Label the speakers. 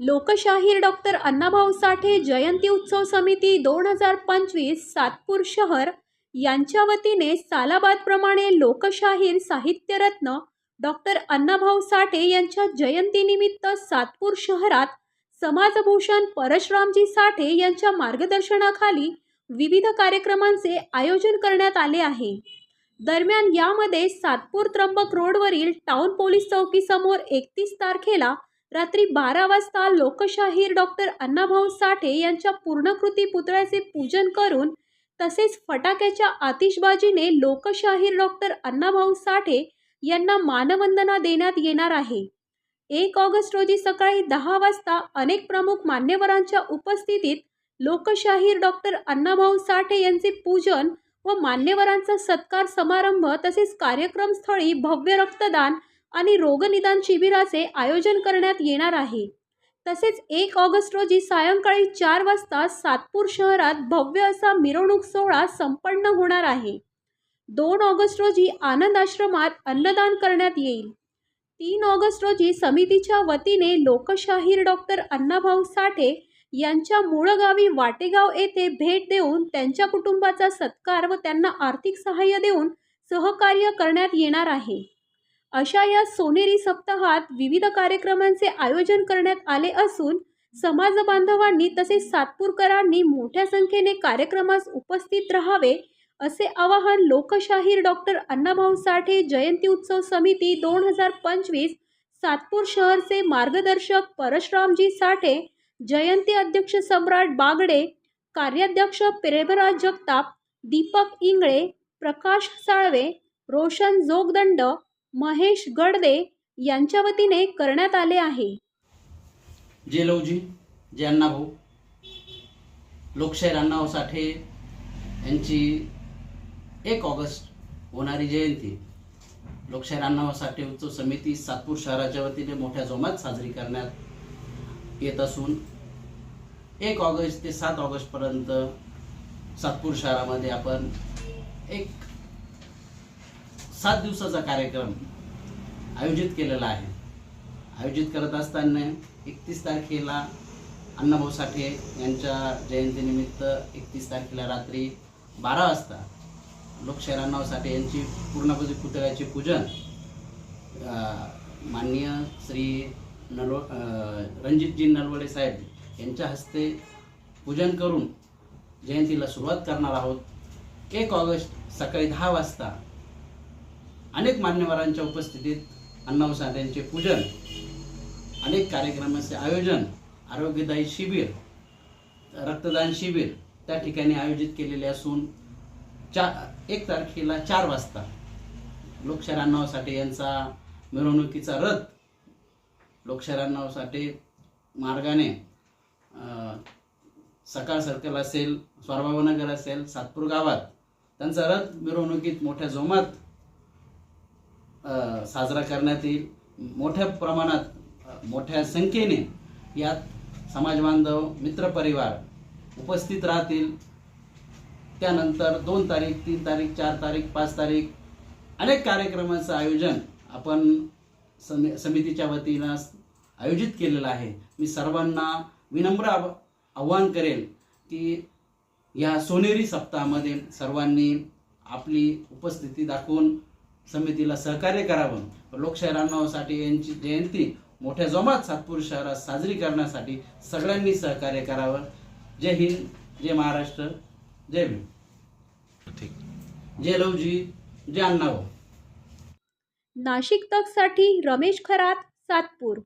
Speaker 1: लोकशाहीर डॉक्टर अण्णाभाऊ साठे जयंती उत्सव समिती दोन हजार पंचवीस सातपूर शहर यांच्या वतीने सालाबादप्रमाणे लोकशाहीर साहित्यरत्न डॉक्टर अण्णाभाऊ साठे यांच्या जयंतीनिमित्त सातपूर शहरात समाजभूषण परशरामजी साठे यांच्या मार्गदर्शनाखाली विविध कार्यक्रमांचे आयोजन करण्यात आले आहे. दरम्यान यामध्ये सातपूर त्र्यंबक रोडवरील टाउन पोलीस चौकीसमोर एकतीस तारखेला रात्री बारा वाजता लोकशाहीर डॉक्टर अण्णाभाऊ साठे यांच्या पूर्णकृती पुतळ्याचे पूजन करून तसेच फटाक्याच्या आतिषबाजीने लोकशाहीर डॉक्टर अण्णाभाऊ साठे यांना मानवंदना देण्यात येणार आहे. एक ऑगस्ट रोजी सकाळी दहा वाजता अनेक प्रमुख मान्यवरांच्या उपस्थितीत लोकशाहीर डॉक्टर अण्णाभाऊ साठे यांचे पूजन व मान्यवरांचा सत्कार समारंभ तसेच कार्यक्रमस्थळी भव्य रक्तदान आणि रोगनिदान शिबिराचे आयोजन करण्यात येणार आहे. तसेच एक ऑगस्ट रोजी सायंकाळी चार वाजता सातपूर शहरात भव्य असा मिरवणूक सोहळा संपन्न होणार आहे. दोन ऑगस्ट रोजी आनंद आश्रमात अन्नदान करण्यात येईल. तीन ऑगस्ट रोजी समितीच्या वतीने लोकशाहीर डॉक्टर अण्णाभाऊ साठे यांच्या मूळ गावी वाटेगाव येथे भेट देऊन त्यांच्या कुटुंबाचा सत्कार व त्यांना आर्थिक सहाय्य देऊन सहकार्य करण्यात येणार आहे. अशा या सोनेरी सप्ताहात विविध कार्यक्रमांचे आयोजन करण्यात आले असून समाज बांधवांनी तसेच सातपूरकरांनी मोठ्या संख्येने कार्यक्रमास उपस्थित राहावे असे आवाहन लोकशाहीर डॉक्टर अण्णाभाऊ साठे जयंती उत्सव समिती दोन हजार पंचवीस सातपूर शहरचे मार्गदर्शक परशुरामजी साठे जयंती अध्यक्ष सम्राट बागडे कार्याध्यक्ष प्रेमराज जगताप दीपक इंगळे प्रकाश साळवे रोशन जोगदंड महेश गडदे यांच्या वतीने करण्यात आले आहे.
Speaker 2: जे लवजी जे अण्णाभाऊ लोकशाहीर अण्णाभाऊ साठे यांची एक ऑगस्ट होणारी जयंती. लोकशाहीर अण्णाभाऊ साठे उत्सव समिती सातपूर शहराच्या वतीने मोठ्या जोमात साजरी करण्यात येत असून एक ऑगस्ट ते सात ऑगस्टपर्यंत सातपूर शहरामध्ये आपण एक सात दिवसाचा कार्यक्रम आयोजित केलेला आहे. आयोजित करत असताना एकतीस तारखेला अण्णाभाऊ साठे यांच्या जयंतीनिमित्त एकतीस तारखेला रात्री बारा वाजता लोकशाहीर अण्णाभाऊ साठे यांची पूर्णपणे पुतळ्याचे पूजन माननीय श्री नलव रणजितजी नलवडे साहेब यांच्या हस्ते पूजन करून जयंतीला सुरुवात करणार आहोत. एक ऑगस्ट सकाळी दहा वाजता अनेक मान्यवरांच्या उपस्थितीत अण्णाभाऊ यांचे पूजन अनेक कार्यक्रमाचे आयोजन आरोग्यदायी शिबिर रक्तदान शिबिर त्या ठिकाणी आयोजित केलेले असून चा एक तारखेला चार वाजता लोकशाहीर अण्णाव साठे यांचा मिरवणुकीचा रथ लोकशाहीर अण्णाव साठे मार्गाने सकाळ सर्कल असेल स्वारबाबानगर असेल सातपूर गावात त्यांचा रथ मिरवणुकीत मोठ्या जोमात साजरा करण्यात येईल. मोठ्या प्रमाणात मोठ्या संख्येने यात समाजबांधव मित्रपरिवार उपस्थित राहतील. त्यानंतर दोन तारीख तीन तारीख चार तारीख पाच तारीख अनेक कार्यक्रमांचं आयोजन आपण समि समितीच्या वतीनं आयोजित केलेलं आहे. मी सर्वांना विनम्र आव- आव्हान करेल की या सोनेरी सप्ताहामध्ये सर्वांनी आपली उपस्थिती दाखवून समितीला सहकार्य करावं. लोकशाहीर अण्णाभाऊसाठी यांची जयंती मोठ्या जोमात सातपूर शहरात साजरी करण्यासाठी सगळ्यांनी सहकार्य करावं. जय हिंद जय महाराष्ट्र जय भीम. जय लवजी जय अण्णाभाऊ.
Speaker 1: नाशिक तकसाठी रमेश खरात सातपूर.